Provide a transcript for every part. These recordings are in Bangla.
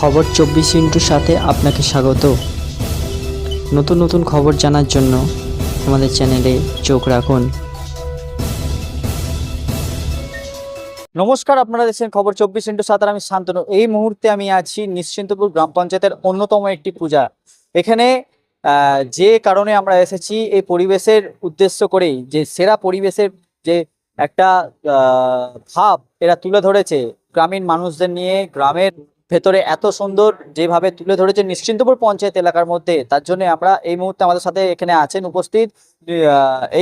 খবর চব্বিশ ইন্টুর সাথে আপনাকে স্বাগত। নতুন নতুন খবর জানার জন্য আমাদের চ্যানেলে চোখ রাখুন। নমস্কার, আপনারা দেখছেন খবর চব্বিশ ইন্টু আর আমি শান্তনু। এই মুহূর্তে আমি আছি নিশ্চিন্তপুর গ্রাম পঞ্চায়েতের অন্যতম একটি পূজা। এখানে যে কারণে আমরা এসেছি, এই পরিবেশের উদ্দেশ্য করেই, যে সেরা পরিবেশের যে একটা ভাব এরা তুলে ধরেছে গ্রামীণ মানুষদের নিয়ে, গ্রামের ভেতরে এত সুন্দর যেভাবে তুলে ধরেছে নিশ্চিন্তপুর পঞ্চায়েত এলাকার মধ্যে, তার জন্য আমরা এই মুহূর্তে আমাদের সাথে এখানে আছেন, উপস্থিত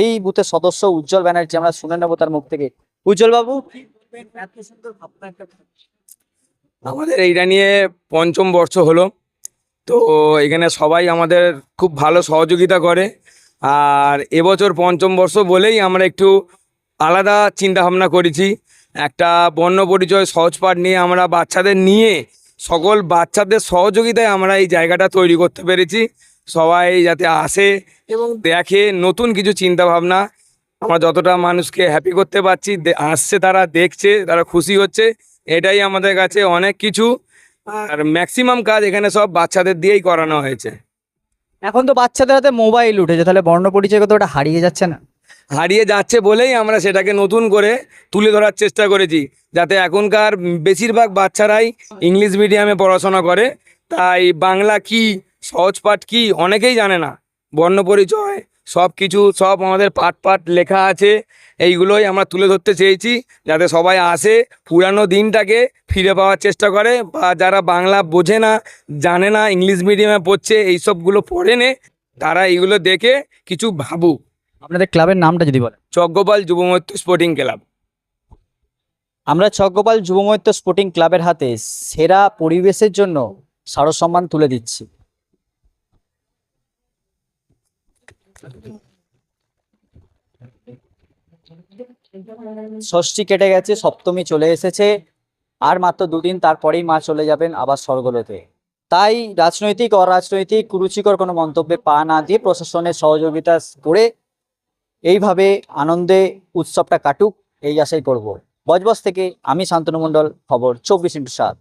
এই বুথের সদস্য উজ্জ্বল ব্যানার্জি, আমরা শুনে নেব তার মুখ থেকে। উজ্জ্বল বাবু আমাদের এইটা নিয়ে পঞ্চম বর্ষ হলো, তো এখানে সবাই আমাদের খুব ভালো সহযোগিতা করে। আর এবছর পঞ্চম বর্ষ বলেই আমরা একটু আলাদা চিন্তা ভাবনা করেছি। একটা বর্ণ পরিচয় সহজ পাঠ নিয়ে আমরা বাচ্চাদের নিয়ে সকল বাচ্চাদের সহযোগিতায় আমরা এই জায়গাটা তৈরি করতে পেরেছি। সবাই যাতে আসে এবং দেখে নতুন কিছু চিন্তা ভাবনা আমরা যতটা মানুষকে হ্যাপি করতে পারছি আসছে তারা, দেখছে, তারা খুশি হচ্ছে, এটাই আমাদের কাছে অনেক কিছু। আর ম্যাক্সিমাম কাজ এখানে সব বাচ্চাদের দিয়েই করানো হয়েছে। এখন তো বাচ্চাদের হাতে মোবাইল উঠেছে, তাহলে বর্ণ পরিচয় তো ওটা হারিয়ে যাচ্ছে না। হারিয়ে যাচ্ছে বলেই আমরা সেটাকে নতুন করে তুলে ধরার চেষ্টা করেছি। যাতে এখনকার বেশিরভাগ বাচ্চারাই ইংলিশ মিডিয়ামে পড়াশোনা করে। তাই বাংলা কি, সহজ পাঠ কি, অনেকেই জানে না। বর্ণপরিচয় সব কিছু সব আমাদের পাঠ পাঠ লেখা আছে। এইগুলোই আমরা তুলে ধরতে চেয়েছি, যাতে সবাই আসে, পুরানো দিনটাকে ফিরে পাওয়ার চেষ্টা করে। বা যারা বাংলা বোঝে না, জানে না, ইংলিশ মিডিয়ামে পড়ছে, এইসবগুলো পড়ে নে, তারা এইগুলো দেখে কিছু ভাবুক। আপনাদের ক্লাবের নামটা যদি বলেন। Chakrapal Jubamaitra sporting club. আমরা চক্রপাল যুবমৈত্র স্পোর্টিং ক্লাবের হাতে সেরা পরিবেশের জন্য স্মারক সম্মান তুলে দিচ্ছি। ষষ্ঠী কেটে গেছে সপ্তমী চলে এসেছে আর মাত্র দুদিন তারপরেই মা চলে যাবেন আবার স্বর্গলোকে। তাই রাজনৈতিক অরাজনৈতিক কুরুচিকর কোনো মন্তব্যে পা না দিয়ে প্রশাসনের সহযোগিতা করে এইভাবে আনন্দে উৎসবটা কাটুক, এই আশাই করব। বজবজ থেকে আমি শান্তনু মণ্ডল, খবর চব্বিশ ইন্টু সাত।